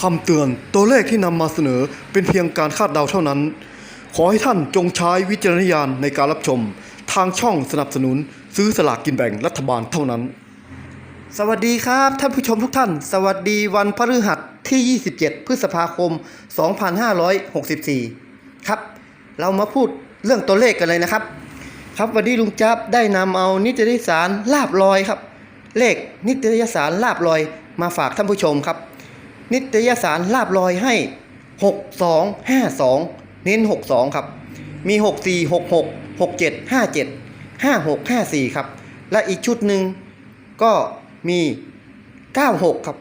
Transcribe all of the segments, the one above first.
คำเตือนตัวเลขที่นำมาเสนอเป็นเพียงการคาดเดาเท่านั้น ขอให้ท่านจงใช้วิจารณญาณในการรับชม ทางช่องสนับสนุน ซื้อสลากกินแบ่งรัฐบาลเท่านั้น สวัสดีครับท่านผู้ชมทุกท่าน สวัสดีวันพฤหัสที่ 27 พฤษภาคม 2564 ครับ เรามาพูดเรื่องตัวเลขกันเลยนะครับ ครับวันนี้ลุงจับได้นำเอานิตยสารลาบลอยครับ เลขนิตยสารลาบลอยมาฝากท่านผู้ชมครับ นิตยสารลาบลอยให้ 6252 เน้น 62 ครับ มี 64 66 67 57 56 54 ครับ และอีกชุดหนึ่งก็มี 96 ครับ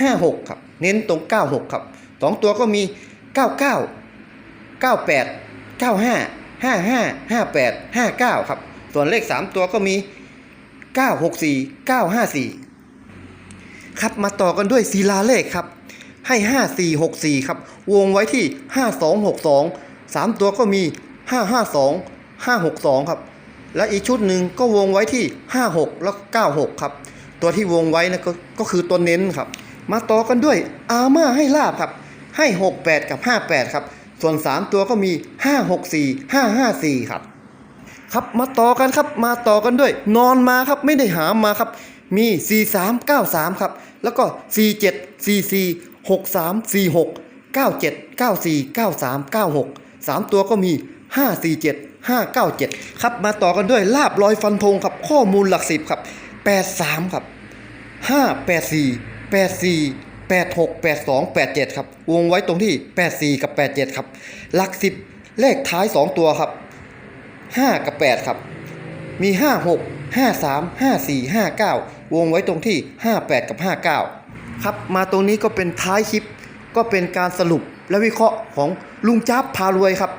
56 ครับ เน้นตรง 96 ครับสองตัวก็มี 99 98 95 55 58 59 ครับ ส่วนเลข 3 ตัวก็มี 964 954 ครับมาต่อกันด้วยศิลาเลขครับ ให้ 5464 ครับ วงไว้ที่ 5262 3 ตัวก็มี 552 562 ครับ และอีกชุดหนึ่งก็วงไว้ที่ 56 แล้วก็96 ครับ ตัวที่วงไว้นะก็ก็คือตัวเน้นครับ มาต่อกันด้วยอาม่าให้ลาบครับ ให้ 68 กับ 58 ครับ ส่วน 3 ตัวก็มี 564 554 ครับ ครับมาต่อกันครับมาต่อกันด้วย นอนมาครับไม่ได้หามาครับ มี 4393 ครับ แล้วก็ 47 44 63 46 97 94 93 96 3 ตัวก็มี 547 597 ครับ มาต่อกันด้วยลาบลอยฟันธงครับ ข้อมูลหลักสิบครับ 83 ครับ 5 84 84 86 82 87 ครับ วงไว้ตรงที่ 84 กับ 87 ครับ หลักสิบเลขท้าย 2 ตัวครับ 5 กับ 8 ครับ มี 5 6 5 3 5 4 5 9 วงไว้ตรงที่ 58 กับ 59 ครับ มาตรงนี้ก็เป็นท้ายคลิป ก็เป็นการสรุปและวิเคราะห์ของลุงจับพารวยครับ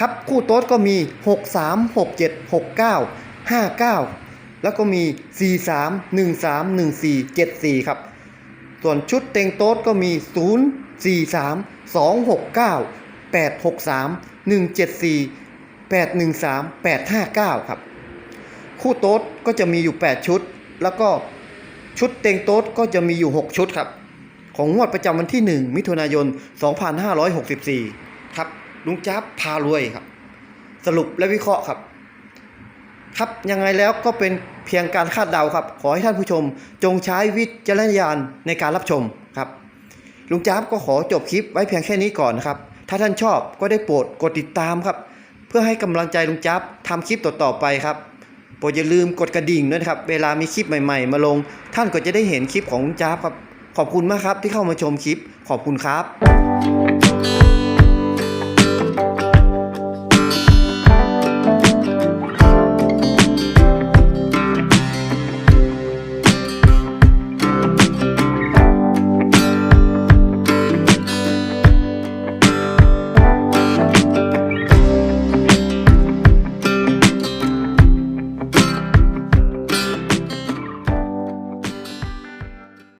ครับคู่โต๊ดก็มี 6 3 6 7 6 9 5 9 แล้วก็มี 4 3 1 3 1 4 7 4 ครับ ส่วนชุดเต็งโต๊ดก็มี 0 4 3 2 6 9 8 6 3 1 7 4 8 1 3 8 5 9 ครับ คู่โต๊ดก็จะมีอยู่ 8 ชุด แล้วก็ชุดเต็งโต๊ดก็จะมีอยู่ 6 ชุดครับ ของงวดประจำวันที่ 1 มิถุนายน 2564 ครับ ลุงจ๊บพารวยครับ สรุปและวิเคราะห์ครับ ครับยังไงแล้วก็เป็นเพียงการคาดเดาครับ ขอให้ท่านผู้ชม จงใช้วิจารณญาณในการรับชมครับ ลุงจ๊บก็ขอจบคลิปไว้เพียงแค่นี้ก่อนครับ ถ้าท่านชอบก็ได้โปรดกดติดตามครับ เพื่อให้กำลังใจลุงจ๊บทำคลิปต่อๆไปครับ โปรดอย่าลืมกดกระดิ่งด้วยนะครับ เวลามีคลิปใหม่ๆ มาลง ท่านก็จะได้เห็นคลิปของลุงจ๊าบครับ ขอบคุณมากครับที่เข้ามาชมคลิป ขอบคุณครับ